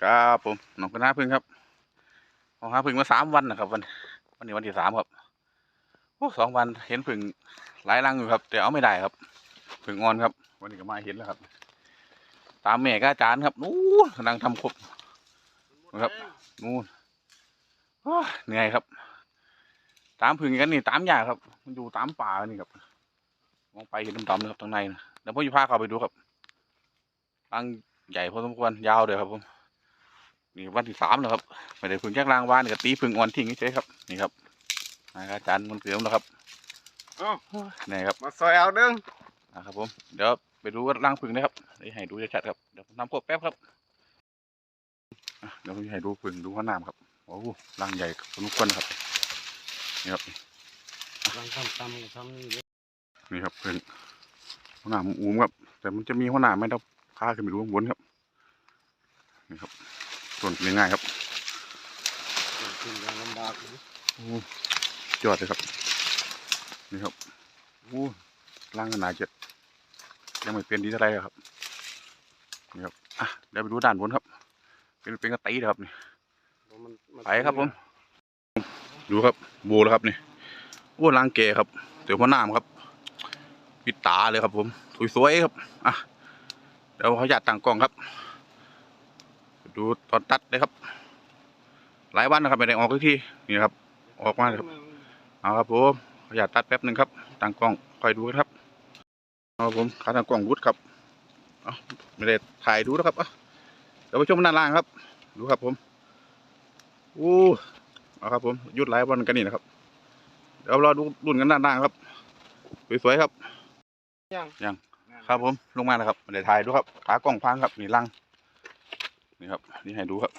ครับผมน้องคณะพึ่งครับของหาพึ่งมาสามวันนะครับ วันวันนี้วันที่สามครับโอ้สองวันเห็นพึ่งหลายรังอยู่ครับ แต่เอาไม่ได้ครับพึ่งอ่อนครับ วันนี้ก็มาเห็นแล้วครับ ตามแม่ก็อาจารย์ครับนู้นกำลังทำครบนะครับนู้นเหนื่อยครับ ตามพึ่งกันนี่ตามยากครับ มันอยู่ตามป่านี่ครับมองไปเห็นดำๆนะครับตรงในนะเดี๋ยวผมจะพาเขาไปดูครับรังใหญ่พอสมควรยาวเลยครับผม นี่วันที่สามแล้วครับไม่ได้พึ่งแยกรางวานกับตีพึ่งอ่อนทิ้งเฉยๆครับ นี่ครับนะครับอาจารย์มันเกลือมแล้วครับเอ้านี่ครับ มาซอยเอาเด้งนะครับผม เดี๋ยวไปดูรังพึ่งนะครับเดี๋ยวให้ดูชัดๆครับ เดี๋ยวผมทำพวกแป๊บครับอะเดี๋ยวผมจะให้ดูพึ่งดูข้างน้ำครับ โอ้โหรังใหญ่พอสมควรนะครับ นี่ครับลองทำตำทำนี่เด้อนี่ครับพึ่งหัวหน้ามันอูมครับ แต่มันจะมีหัวหน้าไหม่ต้องพาขึ้นไปดูข้างบนครับ นี่ครับ ส่วนง่ายๆครับกินอย่างลำบากโอ้ยอดเลยครับ นี่ครับโอ้ร่างขนาดเจะยังไม่เป็นดีเท่าไรครับนี่ครับอะเดี๋ยวไปดูด้านบนครับ เป็นเป็นกระตีนะครับนี่ไปครับผมดูครับโบแล้วครับนี่โอ้ร่างเกครับเดี๋ยวหัวหน้ามครับปิดตาเลยครับผมสวยๆครับอะเดี๋ยวเขาอยากตั้งกล้องครับ ดูตอนตัดเลยครับ หลายวันนะครับไม่ได้ออกทุกที่นี่ครับ ออกมาเลยครับเอาครับผมขออยากตัดแป๊บหนึ่งครับตั้งกล้องคอยดูครับเอาครับผมขาตั้งกล้องวุดครับเอาไม่ได้ถ่ายดูนะครับเอาเดี๋ยวไปชมด้านล่างครับ ดูครับผมอู้เอาครับผมหยุดหลายวันกันนี่นะครับเดี๋ยวเราดูรุ่นกันด้านล่างครับสวยๆครับยังยังครับผมลงมาแล้วครับไม่ได้ถ่ายดูครับขากล้องพังครับนี่ลัง นี่ครับนี่ให้ดูครับ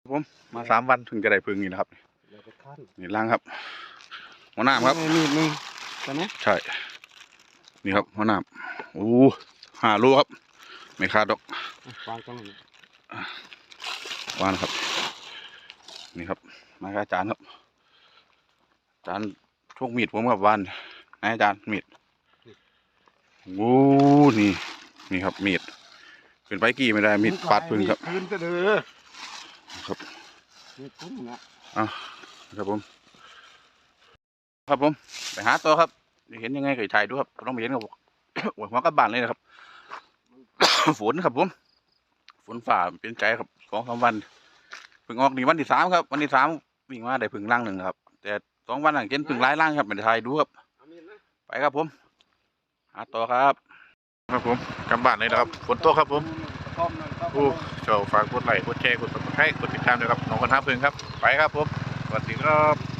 ครับผมมาสามวันถึงจะได้พึ่งนี่นะครับเดี๋ยวไปขั้นนี่ลังครับหัวหน้าครับมีดมึงใช่ไหมใช่นี่ครับหัวหน้าโอ้ห้าโลครับ ไม่ขาดดอกวางตรงนี้วางนะครับ นี่ครับมาครับอาจารย์ครับอาจารย์โชคมีดผมกับวานนายอาจารย์มีดโอ้นี่นี่ครับมีด เป็นไปกี่ไม่ได้มีดปาดพึ่งครับคืนก็เด้อครับมีคุ้มนะอะครับผม ครับผมไปหาตัวครับเห็นยังไงก็ถ่ายดูครับต้องไปเห็นกับหัวหัวกระบาลเลยนะครับฝนครับผมฝนฝ่าเป็นใจครับสองสามวันเพิ่งออกนี่วันที่สามครับ วันที่สามวิ่งมาได้พึ่งล่างหนึ่งครับ แต่สองวันหลังเช่นพึ่งหลายล่างครับไม่ได้ถ่ายดูครับเอามีดนะไปครับผม หาต่อครับ ครับผมกลับบ้านเลยนะครับฝนตกครับผมต้อมหน่อบโอ้เจ้าฝากกดไลค์กดแชร์กดต์กดติดตามด้วยครับน้องคนท้าพึ่งครับ ไปครับผมสวัสดีครับ